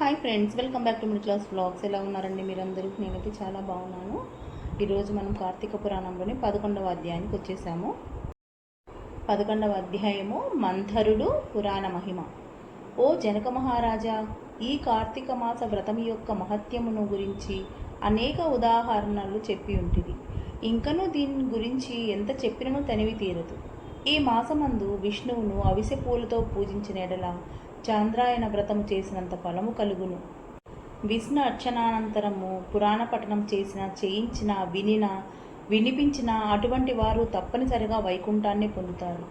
Hi friends welcome back to mid class blogs ఎలా ఉన్నారండి మీరందరూ? నేనైతే చాలా బాగున్నాను. ఈరోజు మనం కార్తీక పురాణంలోని పదకొండవ అధ్యాయానికి వచ్చేసాము. పదకొండవ అధ్యాయము మంథరుడు పురాణ మహిమ. ఓ జనక మహారాజా ఈ కార్తీక మాస వ్రతం యొక్క మహత్యమును గురించి అనేక ఉదాహరణలు చెప్పి ఉంటుంది ఇంకనూ దీని గురించి ఎంత చెప్పినను తనివి తీరదు. ఈ మాసమందు విష్ణువును అవిసె పూలతో పూజించిన ఎడల చాంద్రాయణ వ్రతము చేసినంత ఫలము కలుగును. విష్ణు అర్చనానంతరము పురాణ పఠనం చేసిన చేయించిన వినిన వినిపించిన అటువంటి వారు తప్పనిసరిగా వైకుంఠాన్ని పొందుతారు.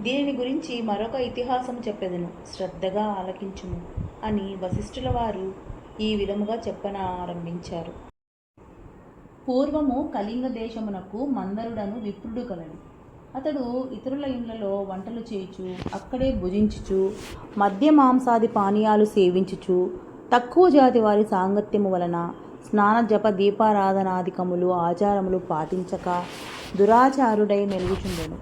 దీనిని గురించి మరొక ఇతిహాసం చెప్పెదను. శ్రద్ధగా ఆలకించుము అని వశిష్ఠుల వారు ఈ విధముగా చెప్పనారంభించారు పూర్వము కళింగ దేశమునకు మందరుడను విప్రుడు కలడు. అతడు ఇతరుల ఇండ్లలో వంటలు చేయుచు అక్కడే భుజించుచు మద్య మాంసాది పానీయాలు సేవించుచు తక్కువ జాతి వారి సాంగత్యము వలన స్నాన జప దీపారాధనాధికములు ఆచారములు పాటించక దురాచారుడై మెలుగుచుండెను.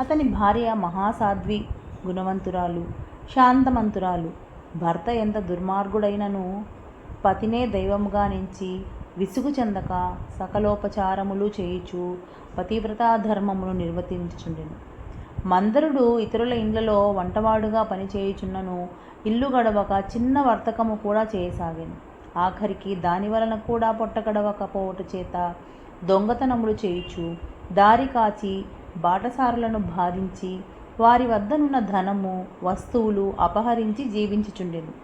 అతని భార్య మహాసాధ్వి గుణవంతురాలు శాంతమంతురాలు భర్త ఎంత దుర్మార్గుడైనను పతినే దైవముగా నించి విసుగు చెందక సకలోపచారములు చేయుచు పతివ్రతా ధర్మమును నిర్వర్తించుచుండెను. మందరుడు ఇతరుల ఇండ్లలో వంటవాడుగా పనిచేయుచున్నను ఇల్లు గడవక చిన్న వర్తకము కూడా చేయసాగాను. ఆఖరికి దాని వలన కూడా పొట్ట గడవకపోవట చేత దొంగతనములు చేయుచు దారి కాచి బాటసారులను బాధించి వారి వద్దనున్న ధనము వస్తువులు అపహరించి జీవించుచుండెను.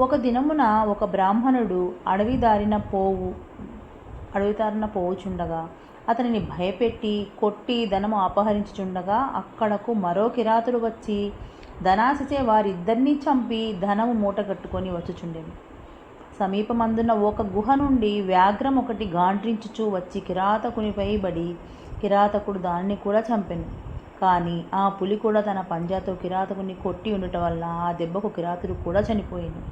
ఒక దినమున ఒక బ్రాహ్మణుడు అడవి దారిన పోవు అడవి దారిన పోవుచుండగా అతనిని భయపెట్టి కొట్టి ధనము అపహరించుచుండగా అక్కడకు మరో కిరాతుడు వచ్చి ధనాశచే వారిద్దరినీ చంపి ధనము మూటగట్టుకొని వచ్చుచుండేవి సమీపమందున ఒక గుహ నుండి వ్యాఘ్రం ఒకటి గాండ్రించుచూ వచ్చి కిరాతకునిపై బడి కిరాతకుడు దానిని కూడా చంపెను. కానీ ఆ పులి కూడా తన పంజాతో కిరాతకుని కొట్టి ఉండటం వల్ల ఆ దెబ్బకు కిరాతుడు కూడా చనిపోయింది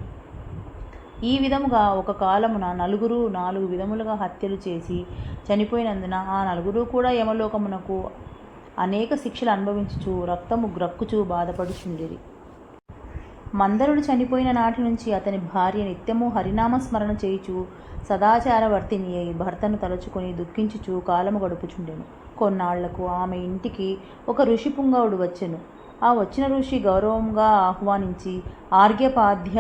ఈ విధముగా ఒక కాలమున నలుగురు నాలుగు విధములుగా హత్యలు చేసి చనిపోయినందున ఆ నలుగురు కూడా యమలోకమునకు అనేక శిక్షలు అనుభవించుచు రక్తము గ్రక్కుచూ బాధపడుచుండిరి. మందరుడు చనిపోయిన నాటి నుంచి అతని భార్య నిత్యము హరినామ స్మరణ చేయుచు సదాచారవర్తిని అయి భర్తను తలుచుకొని దుఃఖించుచు కాలము గడుపుచుండెను. కొన్నాళ్ళకు ఆమె ఇంటికి ఒక ఋషి పుంగవుడు వచ్చెను. ఆ వచ్చిన ఋషి గౌరవంగా ఆహ్వానించి ఆర్ఘ్యపాధ్య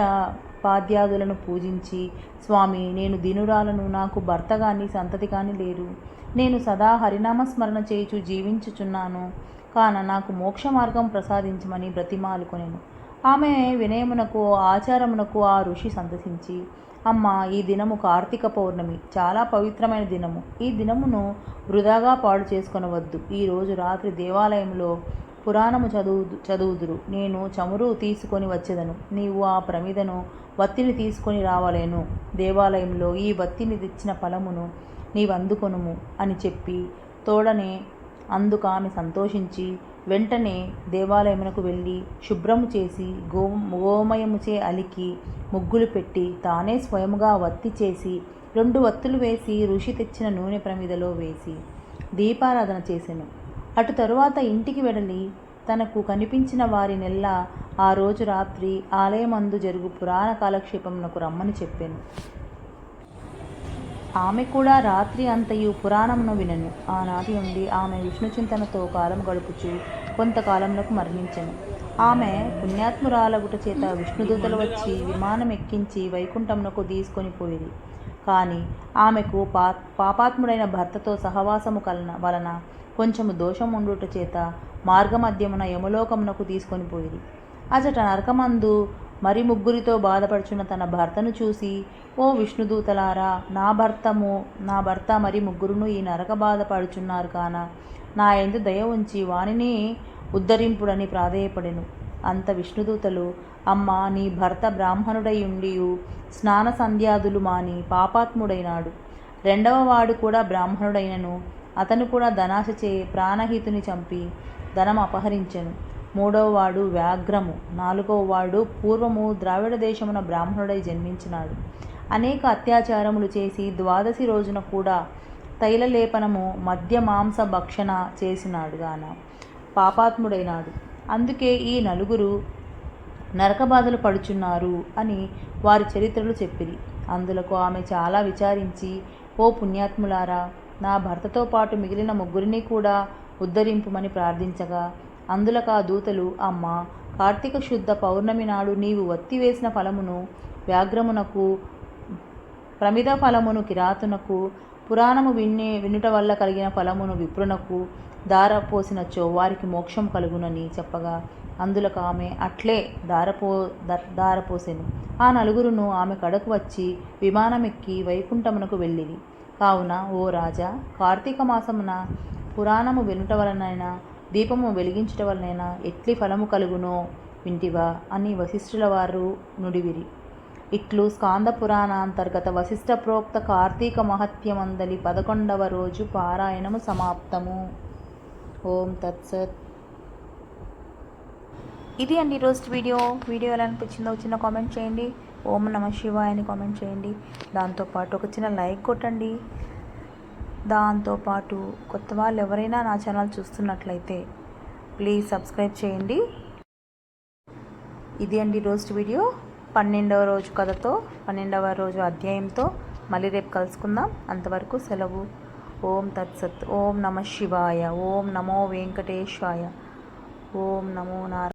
పాద్యాదులను పూజించి స్వామి నేను దినురాలను నాకు భర్త కానీ సంతతి కానీ లేరు. నేను సదా హరినామస్మరణ చేయుచు జీవించుచున్నాను. కాన నాకు మోక్ష మార్గం ప్రసాదించమని బ్రతిమాలుకొనెను. ఆమె వినయమునకు ఆచారమునకు ఆ ఋషి సంతసించి అమ్మ ఈ దినము కార్తీక పౌర్ణమి. చాలా పవిత్రమైన దినము. ఈ దినమును వృధాగా పాడు చేసుకొనవద్దు. ఈరోజు రాత్రి దేవాలయంలో పురాణము చదువు చదువుదురు. నేను చమురు తీసుకొని వచ్చేదను. నీవు ఆ ప్రమిదను వత్తిని తీసుకొని రావాలేను. దేవాలయంలో ఈ వత్తిని తెచ్చిన ఫలమును నీవు అందుకొనుము అని చెప్పి తోడనే అందుకు ఆమె సంతోషించి వెంటనే దేవాలయమునకు వెళ్ళి శుభ్రము చేసి గో గోమయముచే అలికి ముగ్గులు పెట్టి తానే స్వయముగా వత్తి చేసి రెండు వత్తులు వేసి ఋషి తెచ్చిన నూనె ప్రమిదలో వేసి దీపారాధన చేసెను. అటు తరువాత ఇంటికి వెళ్ళి తనకు కనిపించిన వారి నెల్ల ఆ రోజు రాత్రి ఆలయమందు జరుగు పురాణ కాలక్షేపమునకు రమ్మని చెప్పాను. ఆమె కూడా రాత్రి అంతయు పురాణమును వినను. ఆనాటి నుండి ఆమె విష్ణు చింతనతో కాలం గడుపుచు కొంతకాలంలోకి మరణించను. ఆమె పుణ్యాత్మురాలగుట చేత విష్ణుదూతలు వచ్చి విమానం ఎక్కించి వైకుంఠమునకు తీసుకొని పోయేది కానీ ఆమెకు పా పాపాత్ముడైన భర్తతో సహవాసము కలన వలన కొంచెము దోషం ఉండుట చేత మార్గమధ్యమున యమలోకమునకు తీసుకొని పోయింది అచట నరకమందు మరి ముగ్గురితో బాధపడుచున్న తన భర్తను చూసి ఓ విష్ణుదూతలారా నా భర్తము నా భర్త మరి ముగ్గురును ఈ నరక బాధపడుచున్నారు కాన నా ఎందు దయ ఉంచి వానిని ఉద్ధరింపుడని ప్రాధేయపడెను అంత విష్ణుదూతలు అమ్మా నీ భర్త బ్రాహ్మణుడై ఉండియు స్నాన సంధ్యాదులు మాని పాపాత్ముడైనాడు. రెండవ వాడు కూడా బ్రాహ్మణుడైనను. అతను కూడా ధనాశచే ప్రాణహితుని చంపి ధనం అపహరించెను. మూడవ వాడు వ్యాఘ్రము. నాలుగవ వాడు పూర్వము ద్రావిడ దేశమున బ్రాహ్మణుడై జన్మించినాడు. అనేక అత్యాచారములు చేసి ద్వాదశి రోజున కూడా తైలలేపనము మద్య మాంస భక్షణ చేసినాడు గాన పాపాత్ముడైనాడు. అందుకే ఈ నలుగురు నరకబాధలు పడుచున్నారు అని వారి చరిత్రలు చెప్పిరి. అందులకు ఆమె చాలా విచారించి ఓ పుణ్యాత్ములారా నా భర్తతో పాటు మిగిలిన ముగ్గురిని కూడా ఉద్ధరింపుమని ప్రార్థించగా అందులకు ఆ దూతలు అమ్మ కార్తీక శుద్ధ పౌర్ణమి నాడు నీవు వత్తి వేసిన ఫలమును వ్యాఘ్రమునకు ప్రమిద ఫలమును కిరాతునకు పురాణము వినే వినుట వల్ల కలిగిన ఫలమును విప్రునకు దారపోసినచో వారికి మోక్షం కలుగునని చెప్పగా అందులకు ఆమె అట్లే దారపో ద- దారపోసెను. ఆ నలుగురును ఆమె కడకు వచ్చి విమానమెక్కి వైకుంఠమునకు వెళ్ళిరి. కావున ఓ రాజా కార్తీక మాసమున పురాణము వినుట వలనైనా దీపము వెలిగించుట వలనైనా ఎట్లి ఫలము కలుగునో వింటివా అని వశిష్ఠుల వారు నుడివిరి. ఇట్లు స్కాంద పురాణాంతర్గత వశిష్ఠ ప్రోక్త కార్తీక మహత్యమందలి పదకొండవ రోజు పారాయణము సమాప్తము. ఓం తత్సత్. ఇది అండి ఈరోజు వీడియో. వీడియో ఎలా అనిపించిందో చిన్న కామెంట్ చేయండి. ఓం నమ శివాయ అని కామెంట్ చేయండి. దాంతోపాటు ఒక చిన్న లైక్ కొట్టండి. దాంతోపాటు కొత్త వాళ్ళు ఎవరైనా నా ఛానల్ చూస్తున్నట్లయితే ప్లీజ్ సబ్స్క్రైబ్ చేయండి. ఇది అండి రోజు వీడియో. పన్నెండవ రోజు కథతో పన్నెండవ రోజు అధ్యాయంతో మళ్ళీ రేపు కలుసుకుందాం. అంతవరకు సెలవు. ఓం తత్సత్. ఓం నమ శివాయ. ఓం నమో వెంకటేశాయ. ఓం నమో నారాయణ